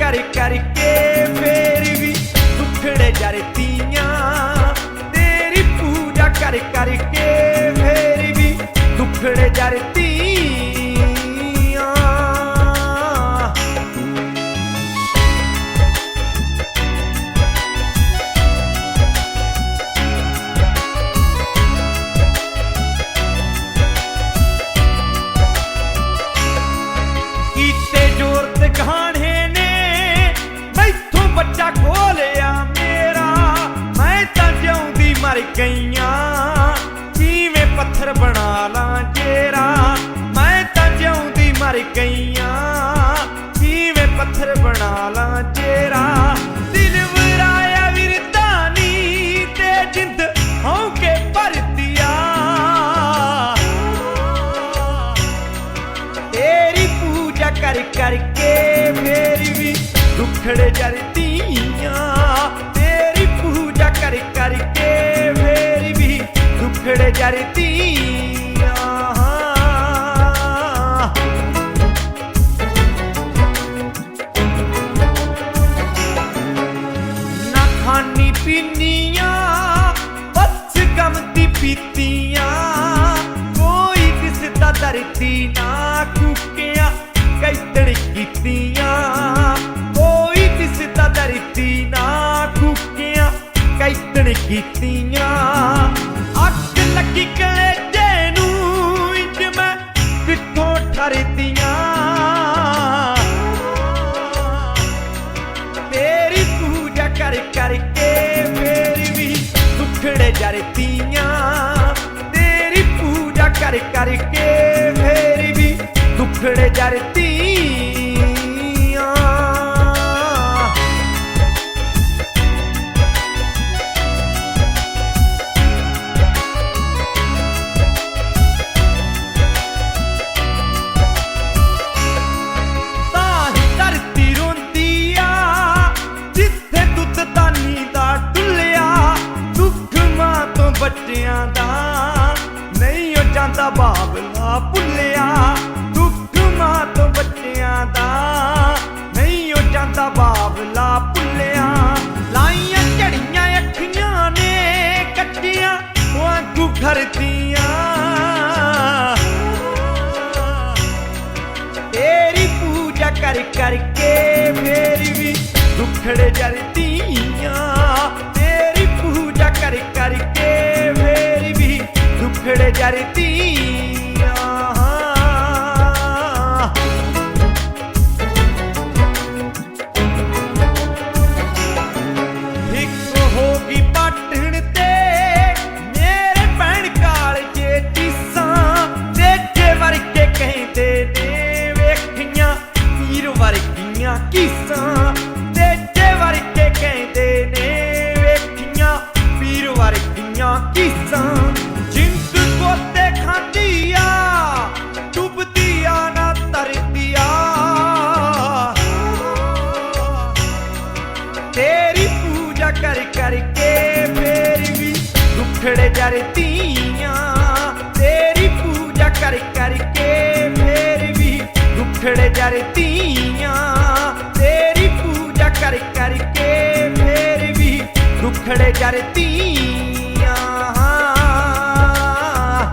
ਕਰ ਕਰਕੇ ਫੇਰ ਵੀ ਦੁੱਖੜੇ ਜਰਤੀਆਂ ਤੇਰੀ ਪੂਜਾ ਕਰ ਕਰਕੇ ਫੇਰ ਵੀ ਦੁੱਖੜੇ ਜਰਤੀਆਂ ਕਰ ਕਰਕੇ ਮੇਰੀ ਵੀ ਦੁੱਖੜੇ ਜਰਤੀਆਂ ਤੇਰੀ ਪੂਜਾ ਕਰ ਕਰਕੇ ਮੇਰੀ ਵੀ ਦੁੱਖੜੇ ਜਰਤੀਆਂ ਦੁੱਖੜੇ ਤੇਰੀ ਪੂਜਾ ਕਰ ਕਰਕੇ ਫੇਰ ਵੀ ਦੁੱਖੜੇ ਜਰਤੀਆਂ ਨਹੀਂ ਬਾਬਲਾ ਭੁੱਲਿਆ, ਦੁੱਖ ਮਾਂ ਤੋਂ ਬੱਚਿਆਂ ਦਾ। ਨਹੀਂ ਉਹ ਜਾਂਦਾ ਬਾਬਲਾ ਭੁੱਲਿਆ। ਲਾਈਆਂ ਝੜੀਆਂ ਅੱਖੀਆਂ ਨੇ ਕੱਟੀਆਂ, ਵਾਂਗੂ ਘਰਦੀਆਂ ਤੇਰੀ ਪੂਜਾ ਕਰ ਕਰਕੇ ਮੇਰੀ ਵੀ ਦੁੱਖੜੇ ਜਰਤੀਆਂ ਤੇਰੀ ਪੂਜਾ ਕਰ ਕਰਕੇ ਮੇਰੀ ਵੀ ਦੁੱਖੜੇ ਜਰਤੀਆਂ ਵੇਖੀਆਂ ਪੀਰ ਵਰਗੀਆਂ ਕੀਸਾਂ ਤੇ ਵਰਗੇ ਕਹਿੰਦੇ ਨੇ। ਵੇਖੀਆਂ ਪੀਰ ਵਰਗੀਆਂ ਕਿਸਾਂ, ਜਿੰਦ ਕੋਤੇ ਖਾਂਦੀ ਆ ਡੁੱਬਦੀ ਆ ਨਾ ਤਰਦੀ ਆ ਤੇਰੀ ਪੂਜਾ ਕਰ ਕਰਕੇ ਫੇਰ ਵੀ ਦੁੱਖੜੇ ਜਰਤੀਆਂ ਦੁੱਖੜੇ ਜਰਤੀਆਂ ਤੇਰੀ ਪੂਜਾ ਕਰ ਕਰਕੇ ਫੇਰ ਵੀ ਦੁੱਖੜੇ ਜਰਤੀਆਂ